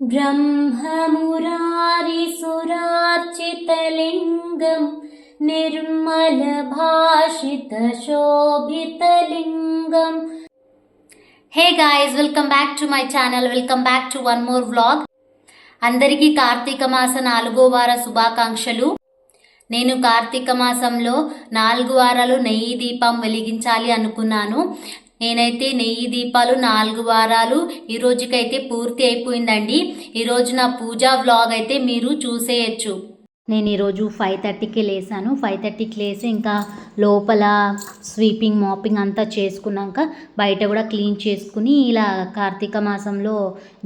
ब्रह्ममुरारिसुरार्चितलिङ्गं निर्मलभाषितशोभितलिङ्गम् hey guys welcome back to my channel welcome back to one more vlog అందరికీ కార్తీక మాస నాలుగో వార శుభాకాంక్షలు నేను కార్తీక మాసంలో నాలుగు వారాలు నెయ్యి దీపం వెలిగించాలి అనుకున్నాను నేనైతే నెయ్యి దీపాలు నాలుగు వారాలు ఈ రోజుకైతే పూర్తి అయిపోయిందండి. ఈరోజు నా పూజా వ్లాగ్ అయితే మీరు చూసేయచ్చు. నేను ఈరోజు ఫైవ్ థర్టీకి లేసాను. ఫైవ్ థర్టీకి లేసి ఇంకా లోపల స్వీపింగ్ మాపింగ్ అంతా చేసుకున్నాక బయట కూడా క్లీన్ చేసుకుని ఇలా కార్తీక మాసంలో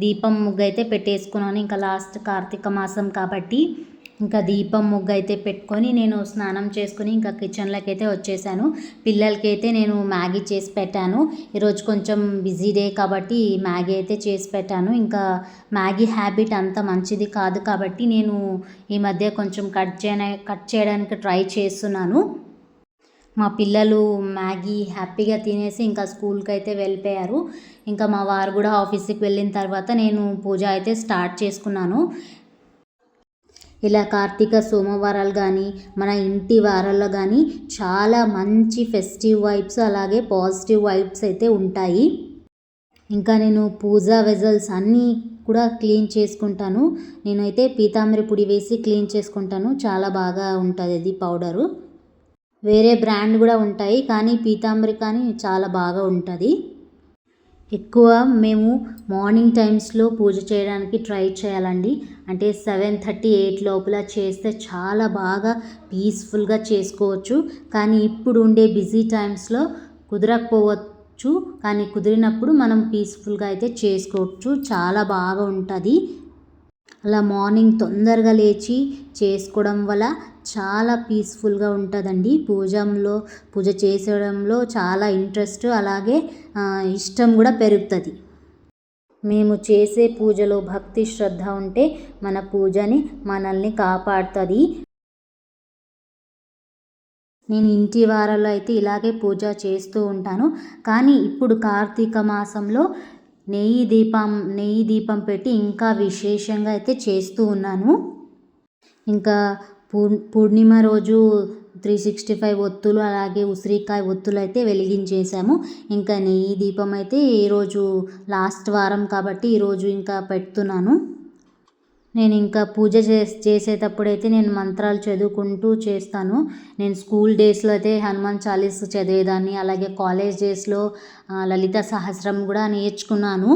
దీపం ముగ్గు అయితే పెట్టేసుకున్నాను. ఇంకా లాస్ట్ కార్తీక మాసం కాబట్టి ఇంకా దీపం ముగ్గు అయితే పెట్టుకొని నేను స్నానం చేసుకుని ఇంకా కిచెన్లోకి అయితే వచ్చేసాను. పిల్లలకి అయితే నేను మ్యాగీ చేసి పెట్టాను. ఈరోజు కొంచెం బిజీ డే కాబట్టి మ్యాగీ అయితే చేసి పెట్టాను. ఇంకా మ్యాగీ హ్యాబిట్ అంత మంచిది కాదు కాబట్టి నేను ఈ మధ్య కొంచెం కట్ చేయ కట్ చేయడానికి ట్రై చేస్తున్నాను. మా పిల్లలు మ్యాగీ హ్యాపీగా తినేసి ఇంకా స్కూల్కి అయితే వెళ్ళిపోయారు. ఇంకా మా వారు కూడా ఆఫీస్కి వెళ్ళిన తర్వాత నేను పూజ అయితే స్టార్ట్ చేసుకున్నాను. ఇలా కార్తీక సోమవారాలు కానీ మన ఇంటి వారాల్లో కానీ చాలా మంచి ఫెస్టివ్ వైబ్స్ అలాగే పాజిటివ్ వైబ్స్ అయితే ఉంటాయి. ఇంకా నేను పూజా వెజల్స్ అన్నీ కూడా క్లీన్ చేసుకుంటాను. నేనైతే పీతాంబరి పొడి వేసి క్లీన్ చేసుకుంటాను. చాలా బాగా ఉంటుంది అది పౌడరు వేరే బ్రాండ్ కూడా ఉంటాయి కానీ పీతాంబరి కానీ చాలా బాగా ఉంటుంది. ఎక్కువ మేము మార్నింగ్ టైమ్స్లో పూజ చేయడానికి ట్రై చేయాలండి. అంటే సెవెన్ థర్టీ ఎయిట్ లోపల చేస్తే చాలా బాగా పీస్ఫుల్గా చేసుకోవచ్చు. కానీ ఇప్పుడు ఉండే బిజీ టైమ్స్లో కుదరకపోవచ్చు. కానీ కుదిరినప్పుడు మనం పీస్ఫుల్గా అయితే చేసుకోవచ్చు. చాలా బాగా ఉంటుంది. అలా మార్నింగ్ తొందరగా లేచి చేసుకోవడం వల్ల చాలా పీస్ఫుల్గా ఉంటుందండి. పూజంలో పూజ చేసడంలో చాలా ఇంట్రెస్ట్ అలాగే ఇష్టం కూడా పెరుగుతుంది. మేము చేసే పూజలో భక్తి శ్రద్ధ ఉంటే మన పూజని మనల్ని కాపాడుతుంది. నేను ఇంటి వారాల్లో అయితే ఇలాగే పూజ చేస్తూ ఉంటాను. కానీ ఇప్పుడు కార్తీక మాసంలో నెయ్యి దీపం నెయ్యి దీపం పెట్టి ఇంకా విశేషంగా అయితే చేస్తూ ఉన్నాను. ఇంకా పూర్ పూర్ణిమ రోజు త్రీ సిక్స్టీ ఫైవ్ ఒత్తులు అలాగే ఉసిరికాయ ఒత్తులు అయితే వెలిగించేసాము ఇంకా నెయ్యి దీపం అయితే ఈరోజు లాస్ట్ వారం కాబట్టి ఈరోజు ఇంకా పెడుతున్నాను. నేను ఇంకా పూజ చే చేసేటప్పుడైతే నేను మంత్రాలు చదువుకుంటూ చేస్తాను. నేను స్కూల్ డేస్లో అయితే హనుమాన్ చాలీస్ చదివేదాన్ని అలాగే కాలేజ్ డేస్లో లలిత సహస్రం కూడా నేర్చుకున్నాను.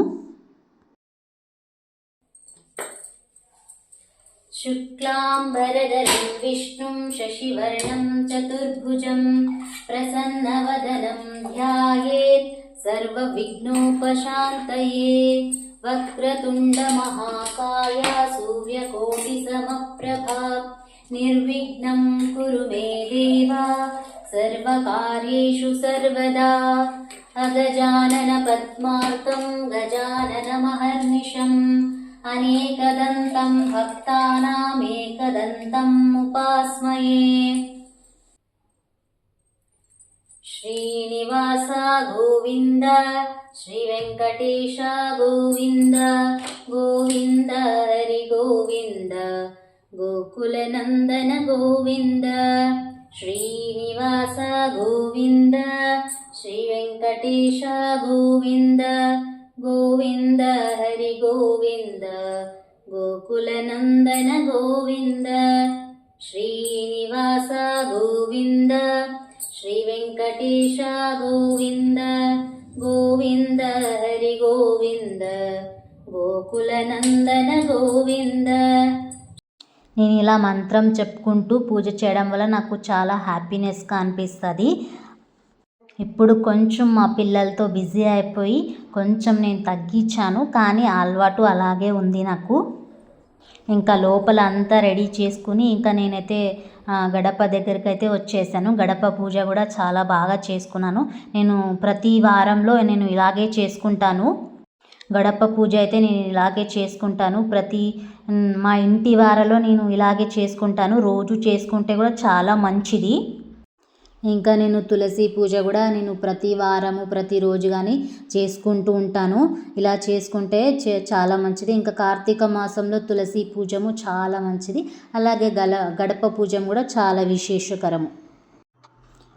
शुक्लाम्बरधरं विष्णुं शशिवर्णं चतुर्भुजं प्रसन्नवदनं ध्यायेत् सर्वविघ्नोपशान्तये वक्रतुण्डमहाकाय सूर्यकोटिसमप्रभा। निर्विघ्नं कुरु मे देव सर्वकार्येषु सर्वदा। अगजाननपद्मार्कं गजाननमहर्निशम् అనేకదంతం భక్తానామేకదంతం ఉపాస్మయే శ్రీనివాస గోవింద శ్రీ వెంకటేಶ గోవింద గోవింద హరి గోవింద ಗೋಕುಲನಂದನ ಗೋವಿಂದ ಶ್ರೀನಿವಾಸ ಗೋವಿಂದ ಶ್ರೀ ವೆಂಕಟೇಶ ಗೋವಿಂದ గోవింద హరి గోవింద గోకులనందన గోవింద శ్రీనివాస గోవింద శ్రీ వెంకటేశ గోవింద గోవింద హరి గోవింద గోకులనందన గోవింద. నేను ఇలా మంత్రం చెప్పుకుంటూ పూజ చేయడం వల్ల నాకు చాలా హ్యాపీనెస్గా అనిపిస్తుంది. ఇప్పుడు కొంచెం మా పిల్లలతో బిజీ అయిపోయి కొంచెం నేను తగ్గించాను కానీ అలవాటు అలాగే ఉంది నాకు. ఇంకా లోపల అంతా రెడీ చేసుకుని ఇంకా నేనైతే గడప దగ్గరికి అయితే వచ్చేసాను. గడప పూజ కూడా చాలా బాగా చేసుకున్నాను. నేను ప్రతి వారంలో నేను ఇలాగే చేసుకుంటాను. గడప పూజ అయితే నేను ఇలాగే చేసుకుంటాను. ప్రతి మా ఇంటి వారలో నేను ఇలాగే చేసుకుంటాను. రోజు చేసుకుంటే కూడా చాలా మంచిది. ఇంకా నేను తులసి పూజ కూడా నేను ప్రతి వారము ప్రతిరోజు కానీ చేసుకుంటూ ఉంటాను. ఇలా చేసుకుంటే చాలా మంచిది. ఇంకా కార్తీక మాసంలో తులసి పూజము చాలా మంచిది. అలాగే గల గడప పూజం కూడా చాలా విశేషకరము.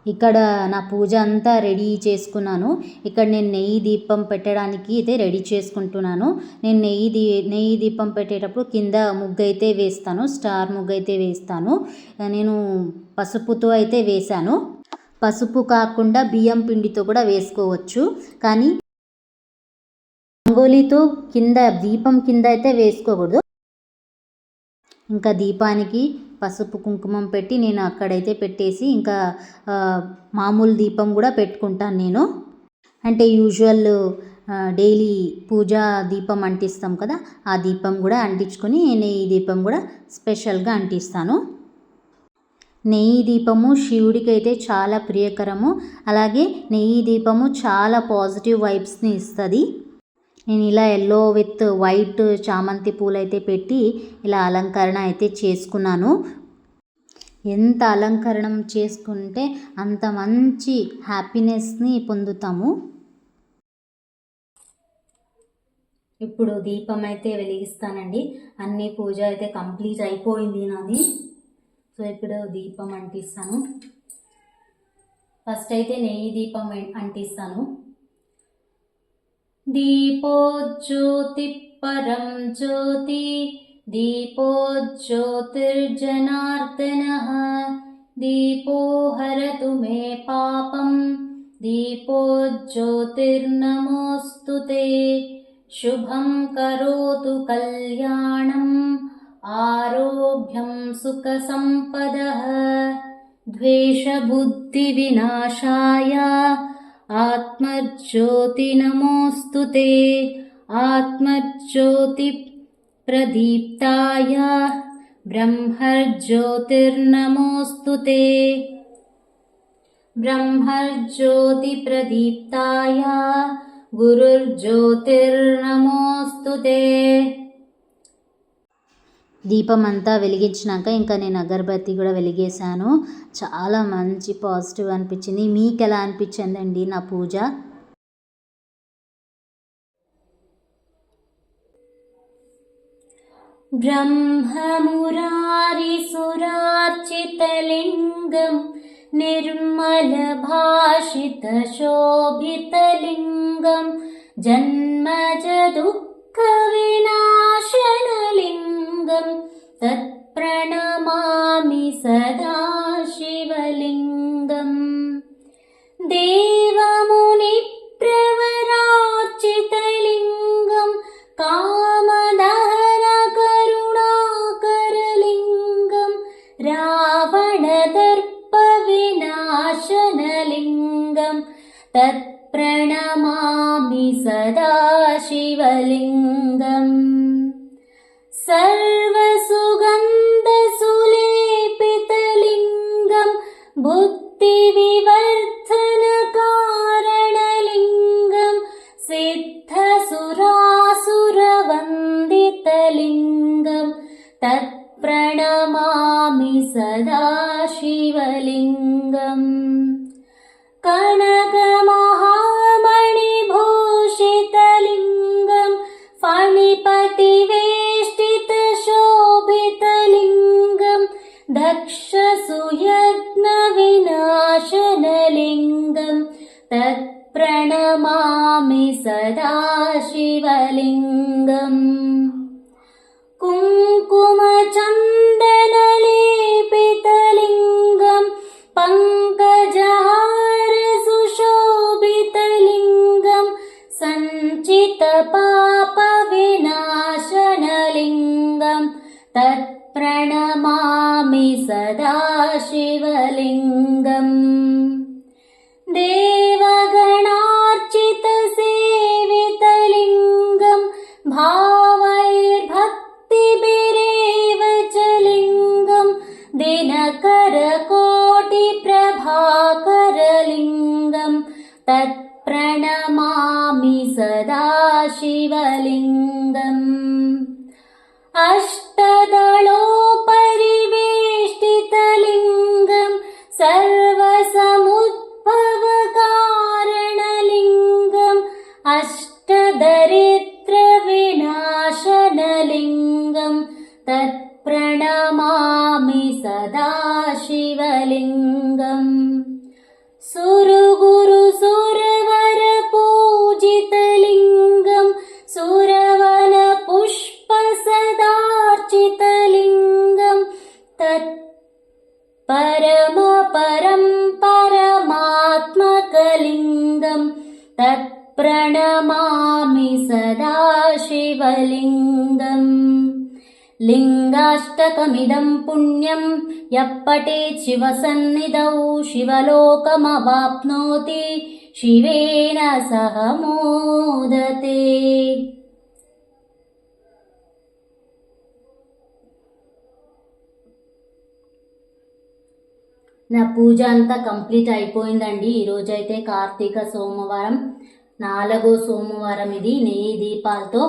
ఇక్కడ నా పూజ అంతా రెడీ చేసుకున్నాను. ఇక్కడ నేను నెయ్యి దీపం పెట్టడానికి అయితే రెడీ చేసుకుంటున్నాను. నేను నెయ్యి దీ నెయ్యి దీపం పెట్టేటప్పుడు కింద ముగ్గు అయితే వేస్తాను. స్టార్ ముగ్గు అయితే వేస్తాను. నేను పసుపుతో అయితే వేశాను. పసుపు కాకుండా బియ్యం పిండితో కూడా వేసుకోవచ్చు. కానీ రంగోలీతో కింద దీపం కింద అయితే వేసుకోకూడదు. ఇంకా దీపానికి పసుపు కుంకుమం పెట్టి నేను అక్కడైతే పెట్టేసి ఇంకా మామూలు దీపం కూడా పెట్టుకుంటాను నేను. అంటే యూజువల్ డైలీ పూజా దీపం అంటిస్తాం కదా ఆ దీపం కూడా అంటించుకొని నెయ్యి దీపం కూడా స్పెషల్గా అంటిస్తాను. నెయ్యి దీపము శివుడికి అయితే చాలా ప్రియకరము. అలాగే నెయ్యి దీపము చాలా పాజిటివ్ వైబ్స్ని ఇస్తుంది. నేను ఇలా ఎల్లో విత్ వైట్ చామంతి పూలైతే పెట్టి ఇలా అలంకరణ అయితే చేసుకున్నాను. ఎంత అలంకరణం చేసుకుంటే అంత మంచి హ్యాపీనెస్ని పొందుతాము. ఇప్పుడు దీపం అయితే వెలిగిస్తానండి. అన్ని పూజ అయితే కంప్లీట్ అయిపోయింది నాది. సో ఇప్పుడు దీపం అంటిస్తాను. ఫస్ట్ అయితే నెయ్యి దీపం అంటిస్తాను. దీపోజ్యోతిపరం జ్యోతి దీపోజ్యోతిర్జనార్దన దీపో హరతు మే పాపం దీపోజ్యోతిర్నమోస్తు శుభం కరోతు కళ్యాణం आरोह्यं सुखसम्पदः द्वेषबुद्धिविनाशाय आत्मज्योति नमोऽस्तु ते आत्मज्योतिप्रदीप्ताय ब्रह्मज्योतिर्नमोऽस्तु ते। ब्रह्मज्योतिप्रदीप्ताय गुरुर्ज्योतिर्नमोऽस्तु ते। దీపం అంతా వెలిగించినాక ఇంకా నేను అగరబత్తి కూడా వెలిగేశాను చాలా మంచి పాజిటివ్ అనిపించింది మీకు ఎలా అనిపించిందండి నా పూజ ब्रह्ममुरारिसुरार्चितलिङ्गं निर्मलभाषितशोभितलिङ्गं जन्मजदुःखविनाशनलिङ्गं तत्प्रणमामि Sir शिवलिङ्गम्। अष्टदलोपरिवेष्टितलिङ्गम् सर्वसमुद्भवकारणलिङ्गम् अष्टदरिद्रविनाशनलिङ्गम् तत्प्रणमामि सदा शिवलिङ्गम् శివమిదం పుణ్యం. ఎప్పటే శివసన్నిధౌ శివలోకమవాప్నోతి. శివేన సహ మోదతే. నా పూజ అంతా కంప్లీట్ అయిపోయిందండి. ఈరోజైతే కార్తీక సోమవారం నాలుగో సోమవారం ఇది నెయ్యి దీపాలతో.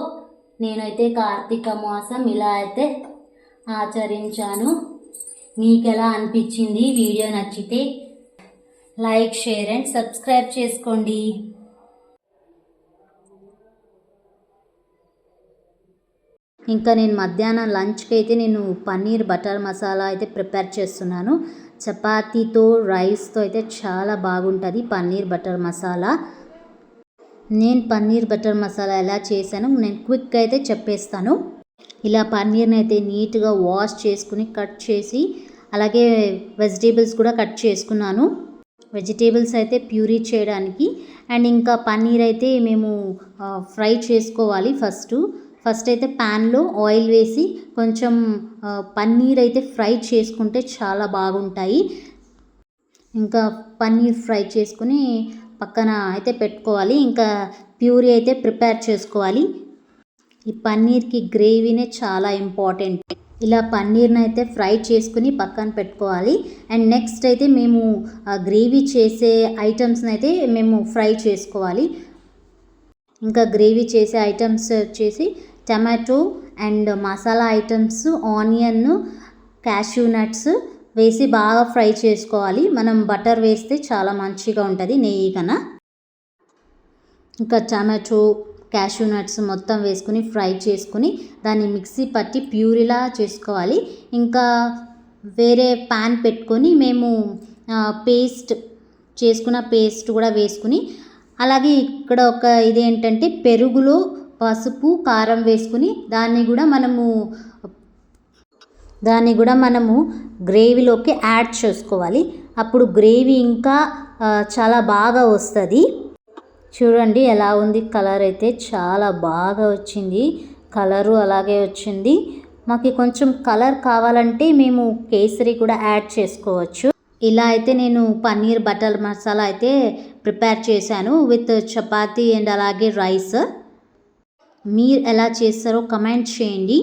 నేనైతే కార్తీక మాసం ఇలా అయితే ఆచరించాను. మీకు ఎలా అనిపించింది? వీడియో నచ్చితే లైక్ షేర్ అండ్ సబ్స్క్రైబ్ చేసుకోండి. ఇంకా నేను మధ్యాహ్నం లంచ్కి అయితే నేను పన్నీర్ బటర్ మసాలా అయితే ప్రిపేర్ చేస్తున్నాను. చపాతీతో రైస్తో అయితే చాలా బాగుంటుంది పన్నీర్ బటర్ మసాలా. నేను పన్నీర్ బటర్ మసాలా ఎలా చేశాను నేను క్విక్ అయితే చెప్పేస్తాను. ఇలా పన్నీర్ని అయితే నీట్గా వాష్ చేసుకుని కట్ చేసి అలాగే వెజిటేబుల్స్ కూడా కట్ చేసుకున్నాను. వెజిటేబుల్స్ అయితే ప్యూరీ చేయడానికి. అండ్ ఇంకా పన్నీర్ అయితే మేము ఫ్రై చేసుకోవాలి ఫస్ట్. ఫస్ట్ అయితే ప్యాన్లో ఆయిల్ వేసి కొంచెం పన్నీర్ అయితే ఫ్రై చేసుకుంటే చాలా బాగుంటాయి. ఇంకా పన్నీర్ ఫ్రై చేసుకుని పక్కన అయితే పెట్టుకోవాలి. ఇంకా ప్యూరీ అయితే ప్రిపేర్ చేసుకోవాలి. ఈ పన్నీర్కి గ్రేవీనే చాలా ఇంపార్టెంట్. ఇలా పన్నీర్ని అయితే ఫ్రై చేసుకుని పక్కన పెట్టుకోవాలి. అండ్ నెక్స్ట్ అయితే మేము గ్రేవీ చేసే ఐటమ్స్ని అయితే మేము ఫ్రై చేసుకోవాలి. ఇంకా గ్రేవీ చేసే ఐటమ్స్ వచ్చేసి tomato and masala items onion cashew nuts వేసి బాగా ఫ్రై చేసుకోవాలి. మనం బటర్ వేస్తే చాలా మంచిగా ఉంటుంది నెయ్యి కన్నా. ఇంకా టమాటో క్యాష్యూ నట్స్ మొత్తం వేసుకుని ఫ్రై చేసుకుని దాన్ని మిక్సీ పట్టి ప్యూరిలా చేసుకోవాలి. ఇంకా వేరే ప్యాన్ పెట్టుకొని మేము పేస్ట్ చేసుకున్న పేస్ట్ కూడా వేసుకుని అలాగే ఇక్కడ ఒక ఇదేంటంటే పెరుగులో పసుపు కారం వేసుకుని దాన్ని కూడా మనము దాన్ని కూడా మనము గ్రేవీలోకి యాడ్ చేసుకోవాలి. అప్పుడు గ్రేవీ ఇంకా చాలా బాగా వస్తుంది. చూడండి ఎలా ఉంది కలర్ అయితే చాలా బాగా వచ్చింది. కలరు అలాగే వచ్చింది. మాకు కొంచెం కలర్ కావాలంటే మేము కేసరి కూడా యాడ్ చేసుకోవచ్చు. ఇలా అయితే నేను పన్నీర్ బటర్ మసాలా అయితే ప్రిపేర్ చేశాను విత్ చపాతీ అండ్ అలాగే రైస్. మీరు ఎలా చేస్తారో కమెంట్ చేయండి.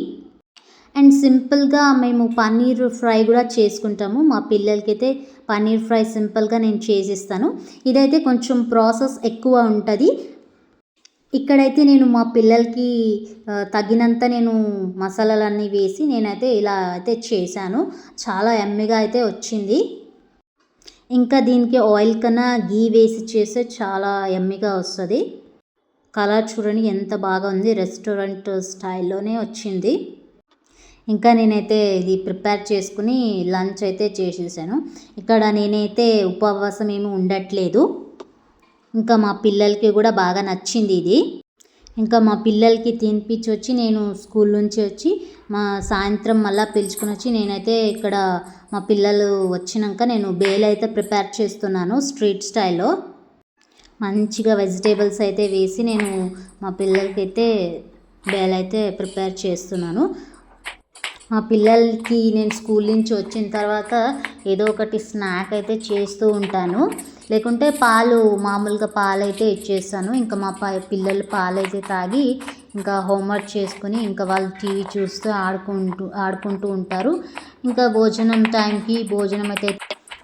అండ్ సింపుల్గా మేము పన్నీర్ ఫ్రై కూడా చేసుకుంటాము. మా పిల్లలకి అయితే పన్నీర్ ఫ్రై సింపుల్గా నేను చేసిస్తాను. ఇదైతే కొంచెం ప్రాసెస్ ఎక్కువ ఉంటుంది. ఇక్కడైతే నేను మా పిల్లలకి తగినంత నేను మసాలాలన్నీ వేసి నేనైతే ఇలా అయితే చేశాను. చాలా ఎమ్మిగా అయితే వచ్చింది. ఇంకా దీనికి ఆయిల్ కన్నా గీ వేసి చేస్తే చాలా ఎమ్మిగా వస్తుంది. కలర్ చూడండి ఎంత బాగా ఉంది. రెస్టారెంట్ స్టైల్లోనే వచ్చింది. ఇంకా నేనైతే ఇది ప్రిపేర్ చేసుకుని లంచ్ అయితే చేసేసాను. ఇక్కడ నేనైతే ఉపవాసం ఏమి ఉండట్లేదు. ఇంకా మా పిల్లలకి కూడా బాగా నచ్చింది ఇది. ఇంకా మా పిల్లలకి తినిపించి వచ్చి నేను స్కూల్ నుంచి వచ్చి మా సాయంత్రం మళ్ళీ పిలుచుకుని వచ్చి నేనైతే ఇక్కడ మా పిల్లలు వచ్చినాక నేను బేల్ అయితే ప్రిపేర్ చేస్తున్నాను స్ట్రీట్ స్టైల్లో. మంచిగా వెజిటేబుల్స్ అయితే వేసి నేను మా పిల్లలకి అయితే బేల్ అయితే ప్రిపేర్ చేస్తున్నాను. మా పిల్లలకి నేను స్కూల్ నుంచి వచ్చిన తర్వాత ఏదో ఒకటి స్నాక్ అయితే చేస్తూ ఉంటాను. లేకుంటే పాలు మామూలుగా పాలు అయితే ఇచ్చేస్తాను. ఇంకా మా పిల్లలు పాలు అయితే తాగి ఇంకా హోంవర్క్ చేసుకుని ఇంకా వాళ్ళు టీవీ చూస్తూ ఆడుకుంటూ ఆడుకుంటూ ఉంటారు. ఇంకా భోజనం టైంకి భోజనం అయితే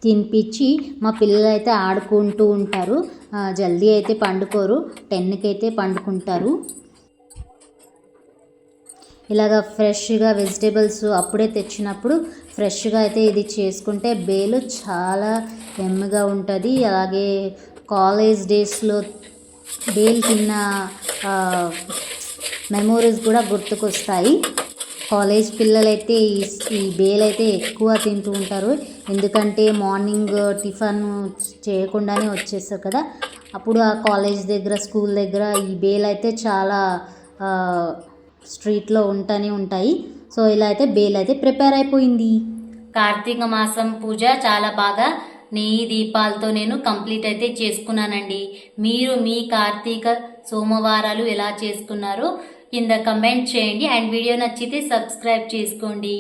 తినిపించి మా పిల్లలు అయితే ఆడుకుంటూ ఉంటారు. జల్దీ అయితే పండుకోరు. టెన్కి అయితే పండుకుంటారు. ఇలాగ ఫ్రెష్గా వెజిటేబుల్స్ అప్పుడే తెచ్చినప్పుడు ఫ్రెష్గా అయితే ఇది చేసుకుంటే బేలు చాలా ఎమ్మగా ఉంటుంది. అలాగే కాలేజ్ డేస్లో బేల్ తిన్న మెమోరీస్ కూడా గుర్తుకొస్తాయి. కాలేజ్ పిల్లలైతే ఈ ఈ బేల్ అయితే ఎక్కువ తింటూ ఉంటారు. ఎందుకంటే మార్నింగ్ టిఫన్ చేయకుండానే వచ్చేస్తారు కదా. అప్పుడు ఆ కాలేజ్ దగ్గర స్కూల్ దగ్గర ఈ బేల్ అయితే చాలా స్ట్రీట్లో ఉంటూనే ఉంటాయి. సో ఇలా అయితే బేల్ అయితే ప్రిపేర్ అయిపోయింది. కార్తీక మాసం పూజ చాలా బాగా నెయ్యి దీపాలతో నేను కంప్లీట్ అయితే చేసుకున్నానండి. మీరు మీ కార్తీక సోమవారాలు ఎలా చేసుకున్నారో కింద కమెంట్ చేయండి. అండ్ వీడియో నచ్చితే సబ్స్క్రైబ్ చేసుకోండి.